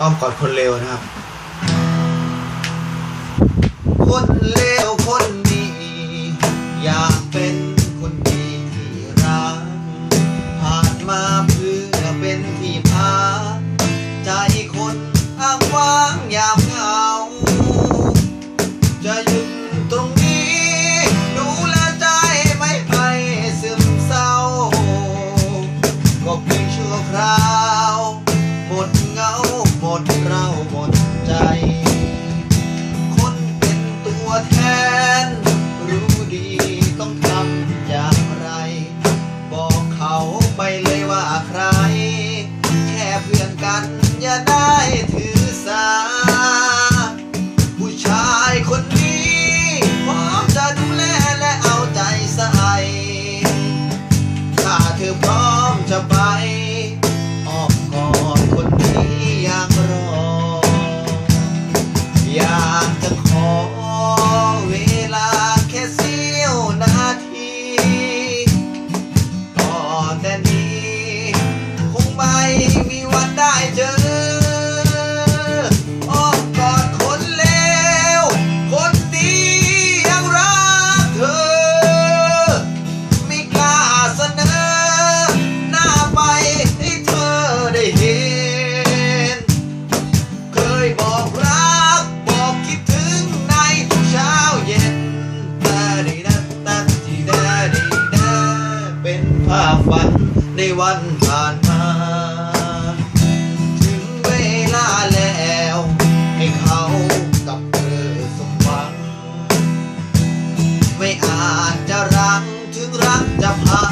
อ้อมกอดคนเลวนะครับ คนเลวคนดีอยากเป็นคนดีที่รักผ่านมาเพื่อเป็นที่พาใจคนอ้างว้างยามเหงาจะยึด้องทำอย่างไร contento. ันในวันผ่านมา ถึงเวลาแล้ว ให้เขากับเธอสมหวัง ไม่อาจจะรักถึงรักจะพา